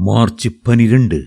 March பனிரெண்டு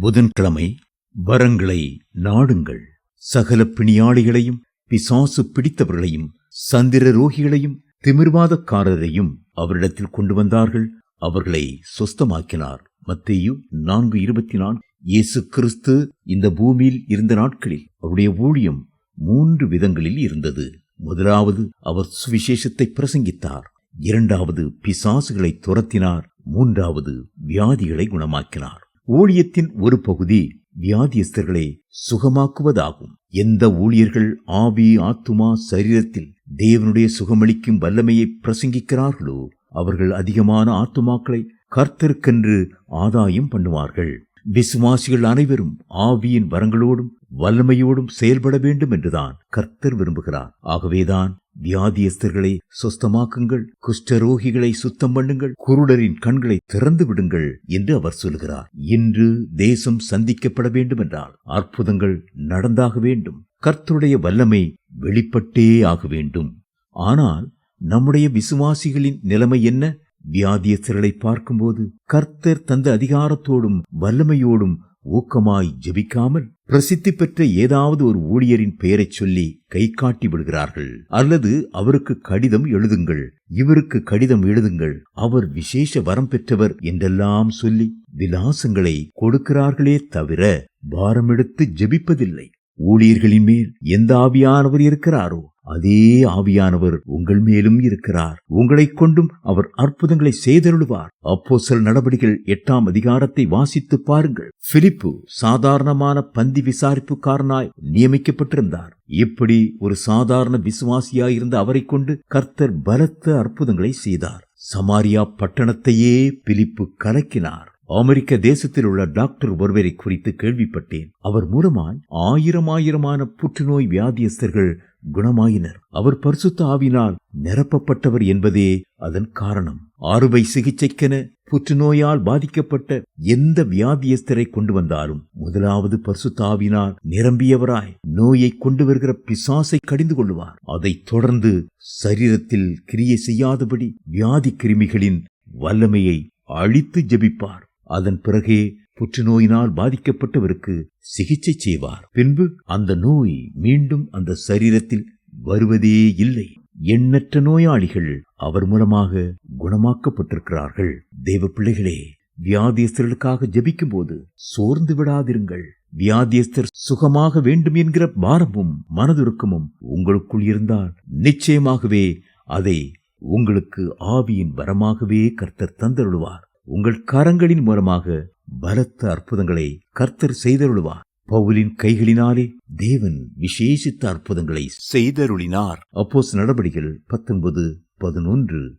புதன்கிழமை வரங்களை நாடுங்கள். சகல பிணியாளிகளையும் பிசாசு பிடித்தவர்களையும் சந்திர ரோகிகளையும் திமிர்வாதக்காரரையும் அவரிடத்தில் கொண்டு வந்தார்கள். அவர்களை சொஸ்தமாக்கினார். மத்தேயு நான்கு இருபத்தி நான்கு இயேசு கிறிஸ்து இந்த பூமியில் இருந்த நாட்களில் அவருடைய ஊழியம் மூன்று விதங்களில் இருந்தது. முதலாவது அவர் சுவிசேஷத்தை பிரசங்கித்தார். இரண்டாவது பிசாசுகளை துரத்தினார். மூன்றாவது வியாதிகளை குணமாக்கினார். ஊழியத்தின் ஒரு பகுதி வியாதியஸ்தர்களை சுகமாக்குவதாகும். எந்த ஊழியர்கள் ஆவி ஆத்துமா சரீரத்தில் தேவனுடைய சுகமளிக்கும் வல்லமையை பிரசங்கிக்கிறார்களோ அவர்கள் அதிகமான ஆத்துமாக்களை கர்த்தருக்கென்று ஆதாயம் பண்ணுவார்கள். விசுவாசிகள் அனைவரும் ஆவியின் வரங்களோடும் வல்லமையோடும் செயல்பட வேண்டும் என்றுதான் கர்த்தர் விரும்புகிறார். ஆகவேதான் வியாதியஸ்தர்களை சொஸ்தமாக்குங்கள் குஷ்டரோகிகளை சுத்தம் பண்ணுங்கள் குருடரின் கண்களை திறந்து விடுங்கள் என்று அவர் சொல்கிறார். இன்று தேசம் சந்திக்கப்பட வேண்டும் என்றால் அற்புதங்கள் நடந்தாக வேண்டும். கர்த்தருடைய வல்லமை வெளிப்பட்டே ஆக வேண்டும். ஆனால் நம்முடைய விசுவாசிகளின் நிலைமை என்ன? வியாதியஸ்தர்களை பார்க்கும்போது கர்த்தர் தந்த அதிகாரத்தோடும் வல்லமையோடும் ஊக்கமாய் ஜெபிக்காமல் பிரசித்தி பெற்ற ஏதாவது ஒரு ஊழியரின் பெயரைச் சொல்லி கை காட்டி விடுகிறார்கள். அல்லது அவருக்கு கடிதம் எழுதுங்கள். இவருக்கு கடிதம் எழுதுங்கள். அவர் விசேஷ வரம் பெற்றவர் என்றெல்லாம் சொல்லி விலாசங்களை கொடுக்கிறார்களே தவிர பாரமெடுத்து ஜெபிப்பதில்லை. ஊழியர்களின் மேல் எந்த ஆவியானவர் இருக்கிறாரோ? அதே ஆவியானவர் உங்கள் மேலும் இருக்கிறார். உங்களைக் கொண்டும் அவர் அற்புதங்களை செய்தருளுவார். அப்போ சில நடவடிக்கைகள் எட்டாம் அதிகாரத்தை வாசித்து பாருங்கள். பிலிப்பு சாதாரணமான பந்தி விசாரிப்புக்காரனாய் நியமிக்கப்பட்டிருந்தார். இப்படி ஒரு சாதாரண விசுவாசியாயிருந்த அவரை கொண்டு கர்த்தர் பலத்த அற்புதங்களை செய்தார். சமாரியா பட்டணத்தையே பிலிப்பு கலக்கினார். அமெரிக்க தேசத்தில் உள்ள டாக்டர் ஒருவரை குறித்து கேள்விப்பட்டேன். அவர் மூலமாய் ஆயிரம் ஆயிரமான புற்றுநோய் வியாதியஸ்தர்கள் குணமாயினர். அவர் பரிசுத்த ஆவினால் நிரப்பப்பட்டவர் என்பதே அதன் காரணம். அறுவை சிகிச்சைக்கென புற்றுநோயால் பாதிக்கப்பட்ட எந்த வியாதியஸ்தரை கொண்டு வந்தாலும் முதலாவது பரிசுத்தாவினால் நிரம்பியவராய் நோயை கொண்டு வருகிற பிசாசை கடிந்து கொள்வார் அதைத் தொடர்ந்து சரீரத்தில் கிரியை செய்யாதபடி வியாதி கிருமிகளின் வல்லமையை அழித்து ஜெபிப்பார். அதன் பிறகே புற்றுநோயினால் பாதிக்கப்பட்டவருக்கு சிகிச்சை செய்வார். பின்பு அந்த நோய் மீண்டும் அந்த சரீரத்தில் வருவதே இல்லை. எண்ணற்ற நோயாளிகள் அவர் மூலமாக குணமாக்கப்பட்டிருக்கிறார்கள். தெய்வ பிள்ளைகளே வியாதியஸ்தர்களுக்காக ஜபிக்கும் போது சோர்ந்து விடாதிருங்கள். வியாதியஸ்தர் சுகமாக வேண்டும் என்கிற பாரமும் மனதுருக்கமும் உங்களுக்குள் இருந்தால் நிச்சயமாகவே அதை உங்களுக்கு ஆவியின் வரமாகவே கர்த்தர் தந்தருள்வார். உங்கள் கரங்களின் மூலமாக பலத்த அற்புதங்களை கர்த்தர் செய்தருளுவார் பவுலின் கைகளினாலே தேவன் விசேஷித்த அற்புதங்களை செய்தருளினார். அப்போஸ் நடவடிக்கைகள் பத்தொன்பது பதினொன்று.